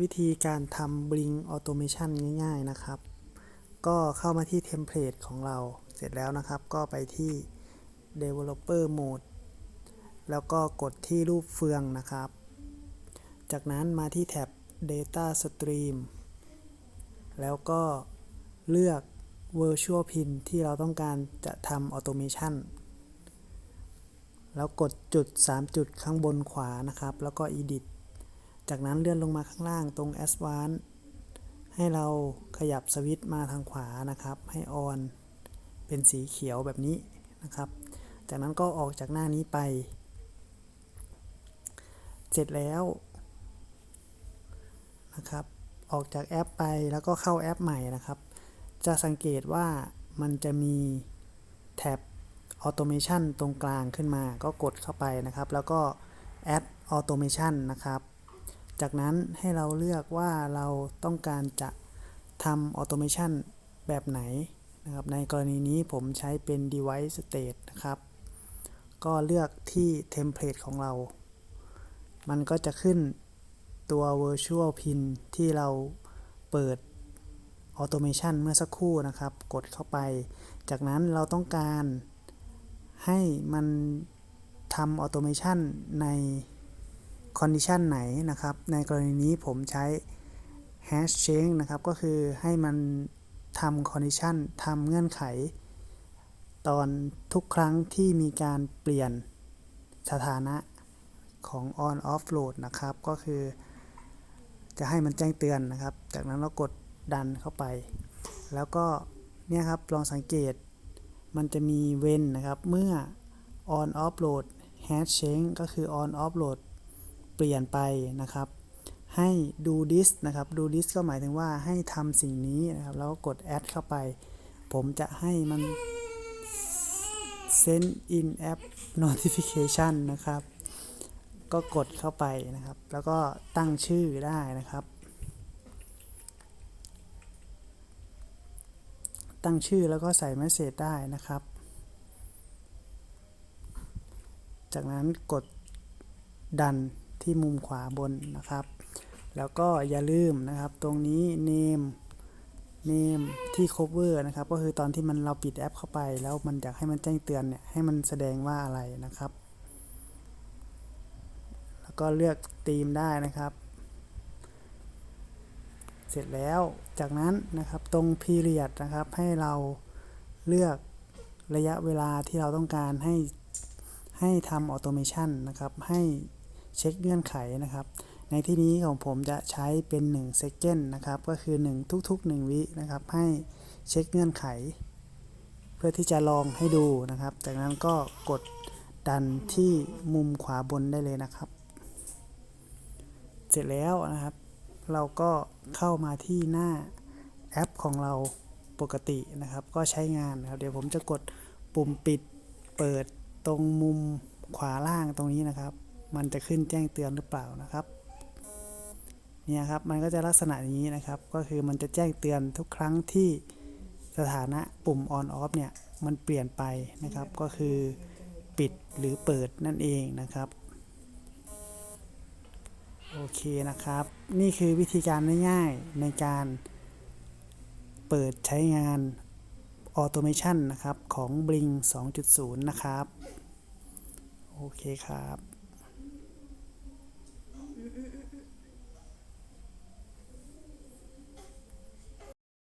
วิธีการทำ Bling Automation ง่ายๆนะครับ ก็เข้ามาที่เทมเพลตของเราเสร็จแล้วนะครับ ก็ไปที่ Developer Mode แล้วก็กดที่รูปเฟืองนะครับ จากนั้นมาที่แท็บ Data Stream แล้วก็เลือก Virtual Pin ที่เราต้องการจะทำ Automation แล้วกดจุด 3 จุดข้างบนขวานะครับ แล้วก็ Edit จากนั้นเลื่อนลงมาข้างล่างตรง Advanced ให้เราขยับสวิตช์มาทางขวานะครับ ให้ On เป็นสีเขียวแบบนี้นะครับ จากนั้นก็ออกจากหน้านี้ไป เสร็จแล้วนะครับ ออกจากแอปไปแล้วก็เข้าแอปใหม่นะครับ จะสังเกตว่ามันจะมีแท็บ Automation ตรงกลางขึ้นมา ก็กดเข้าไปนะครับ แล้วก็ Add Automation นะครับ จากนั้นให้เราเลือกว่าเราต้องการจะทำ Automation แบบไหนนะครับ ในกรณีนี้ผมใช้เป็น Device State นะครับ ก็เลือกที่ Template ของเรา มันก็จะขึ้นตัว Virtual Pin ที่เราเปิด Automation เมื่อสักครู่นะครับ กดเข้าไป จากนั้นเราต้องการให้มันทำ Automation ใน Condition ไหนนะครับ ในกรณีนี้ผมใช้ hash change นะครับ ก็คือให้มันทำ condition ทำเงื่อนไข ตอนทุกครั้งที่มีการเปลี่ยนสถานะของ on off load นะครับ ก็คือ จะให้มันแจ้งเตือนนะครับ จากนั้นเรากดดันเข้าไป แล้วก็เนี่ยครับลองสังเกตมันจะมีเว้นนะครับ เมื่อ on off load hash change ก็คือ on off load เปลี่ยนไปนะครับ ให้ดู this นะครับดู this ก็หมายถึงว่าให้ทำสิ่งนี้นะครับ แล้วก็กด add เข้าไป ผมจะให้มัน send in app notification นะครับ ก็กดเข้าไปนะครับ แล้วก็ตั้งชื่อได้นะครับ ตั้งชื่อแล้วก็ใส่เมสเซจได้นะครับ จากนั้นกดดัน ที่มุมขวาบนนะครับ แล้วก็อย่าลืมนะครับ ตรงนี้ name name ที่ cover นะครับ ก็คือตอนที่มันเราปิดแอปเข้าไป แล้วมันอยากให้มันแจ้งเตือนเนี่ยให้มันแสดงว่าอะไรนะครับ แล้วก็เลือกธีมได้นะครับ เสร็จแล้วจากนั้นนะครับตรง period นะครับ ให้เราเลือกระยะเวลาที่เราต้องการให้ให้ทำ automation นะครับให้ เช็คเงื่อนไขนะครับ ในที่นี้ของผมจะใช้เป็น1 second นะครับ ก็คือ 1 ทุก ๆ 1 วินะครับ ให้เช็คเงื่อนไข เพื่อที่จะลองให้ดูนะครับ จากนั้นก็กดดันที่มุมขวาบนได้เลยนะครับ เสร็จแล้วนะครับ เราก็เข้ามาที่หน้าแอปของเราปกตินะครับ ก็ใช้งานนะครับ เดี๋ยวผมจะกดปุ่มปิดเปิดตรงมุมขวาล่างตรงนี้นะครับ มันจะขึ้นแจ้งเตือนหรือเปล่านะครับเนี่ยครับมันก็จะลักษณะอย่างนี้นะครับ ก็คือมันจะแจ้งเตือนทุกครั้งที่สถานะปุ่ม on off เนี่ยมันเปลี่ยนไปนะครับ ก็คือปิดหรือเปิดนั่นเองนะครับโอเคนะครับ นี่คือวิธีการง่ายๆในการเปิดใช้งาน Automation นะครับของ Bling 2.0 นะครับ โอเคครับ